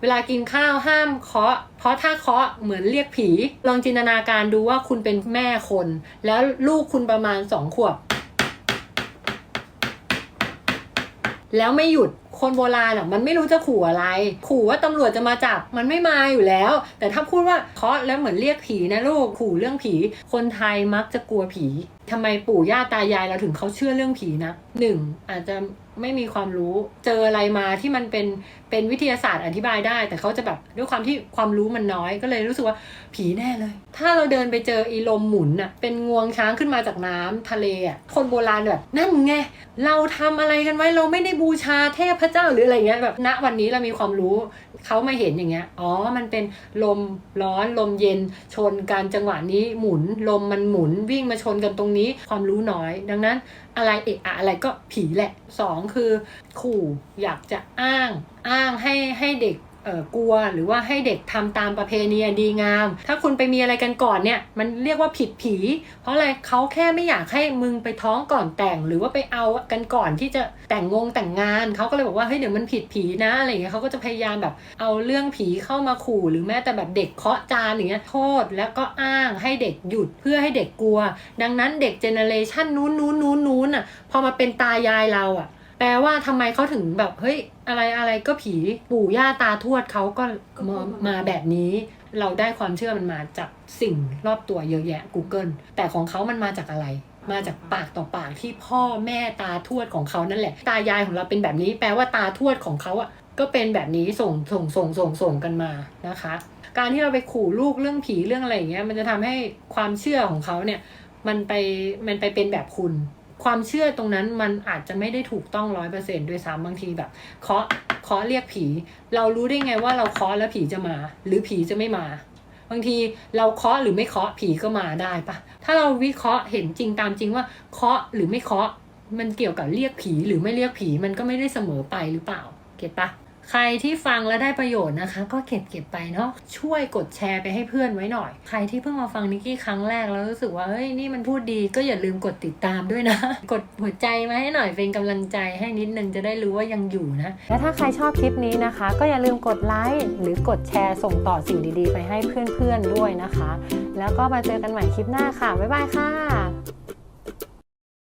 เวลากินข้าวห้ามเคาะ เพราะถ้าเคาะเหมือนเรียกผี ลองจินตนาการดูว่าคุณเป็นแม่คน แล้วลูกคุณประมาณสองขวบ แล้วไม่หยุดคนโบราณอะมันไม่รู้จะขู่อะไร ขู่ว่าตำรวจจะมาจับมันไม่มาอยู่แล้ว แต่ถ้าพูดว่าเคาะแล้วเหมือนเรียกผีนะลูกขู่เรื่องผี คนไทยมักจะกลัวผี ทำไมปู่ย่าตายายเราถึงเขาเชื่อเรื่องผีนะหนึ่งอาจจะไม่มีความรู้เจออะไรมาที่มันเป็นเป็นวิทยาศาสตร์อธิบายได้ แต่เขาจะแบบด้วยความที่ความรู้มันน้อยก็เลยรู้สึกว่าผีแน่เลย ถ้าเราเดินไปเจออีลมหมุนอะเป็นงวงช้างขึ้นมาจากน้ำทะเลอะคนโบราณแบบนั่นไงเราทำอะไรกันไว้เราไม่ได้บูชาเทพเจ้าหรืออะไรเงี้ยแบบณวันนี้เรามีความรู้เขามาเห็นอย่างเงี้ยอ๋อมันเป็นลมร้อนลมเย็นชนกันจังหวะนี้หมุนลมมันหมุนวิ่งมาชนกันตรงนี้ความรู้น้อย ดังนั้นอะไรเอะอะอะไรก็ผีแหละสองคือ ขู่อยากจะอ้าง อ้างให้ให้เด็ก กลัวหรือว่าให้เด็กทำตามประเพณีดีงาม ถ้าคุณไปมีอะไรกันก่อนเนี่ยมันเรียกว่าผิดผี เพราะอะไรเขาแค่ไม่อยากให้มึงไปท้องก่อนแต่ง หรือว่าไปเอากันก่อนที่จะแต่งงงแต่งงานเขาก็เลยบอกว่าเฮ้ยเดี๋ยวมันผิดผีนะอะไรอย่างเงี้ยเขาก็จะพยายามแบบเอาเรื่องผีเข้ามาขู่หรือแม้แต่แบบเด็กเคาะจานอย่างเงี้ยโทษแล้วก็อ้างให้เด็กหยุดเพื่อให้เด็กกลัว ดังนั้นเด็กเจเนเรชันนู้นนู้นนู้นนู้นอะพอมาเป็นตายายเราอะ แปลว่าทำไมเขาถึงแบบเฮ้ยอะไรอะไรก็ผีปู่ย่าตาทวดเขาก็มามาแบบนี้ เราได้ความเชื่อมันมาจากสิ่งรอบตัวเยอะแยะ Google แต่ของเขามันมาจากอะไร มาจากปากต่อปากที่พ่อแม่ตาทวดของเขานั่นแหละ ตายายของเราเป็นแบบนี้ แปลว่าตาทวดของเขาอะก็เป็นแบบนี้ส่งส่งส่งส่งส่งกันมานะคะ การที่เราไปขู่ลูกเรื่องผีเรื่องอะไรอย่างเงี้ยมันจะทำให้ความเชื่อของเขาเนี่ยมันไปมันไปเป็นแบบคุณ ความเชื่อตรงนั้นมันอาจจะไม่ได้ถูกต้องร้อยเปอร์เซ็นต์ด้วยซ้ำบางทีแบบเคาะเคาะเรียกผี เรารู้ได้ไงว่าเราเคาะแล้วผีจะมา หรือผีจะไม่มา บางทีเราเคาะหรือไม่เคาะผีก็มาได้ปะถ้าเราวิเคราะห์เห็นจริงตามจริงว่าเคาะหรือไม่เคาะมันเกี่ยวกับเรียกผีหรือไม่เรียกผีมันก็ไม่ได้เสมอไปหรือเปล่า เก็ตปะ ใครที่ฟังแล้วได้ประโยชน์นะคะ ก็เก็บเก็บไปเนาะช่วยกดแชร์ไปให้เพื่อนไว้หน่อย ใครที่เพิ่งมาฟังนิกกี้ครั้งแรกแล้วรู้สึกว่าเฮ้ยนี่มันพูดดีก็อย่าลืมกดติดตามด้วยนะ กดหัวใจมาให้หน่อยเป็นกำลังใจให้นิดนึงจะได้รู้ว่ายังอยู่นะ และถ้าใครชอบคลิปนี้นะคะ ก็อย่าลืมกดไลค์หรือกดแชร์ส่งต่อสิ่งดีๆ ไปให้เพื่อนๆด้วยนะคะ แล้วก็มาเจอกันใหม่คลิปหน้าค่ะบ๊ายบายค่ะ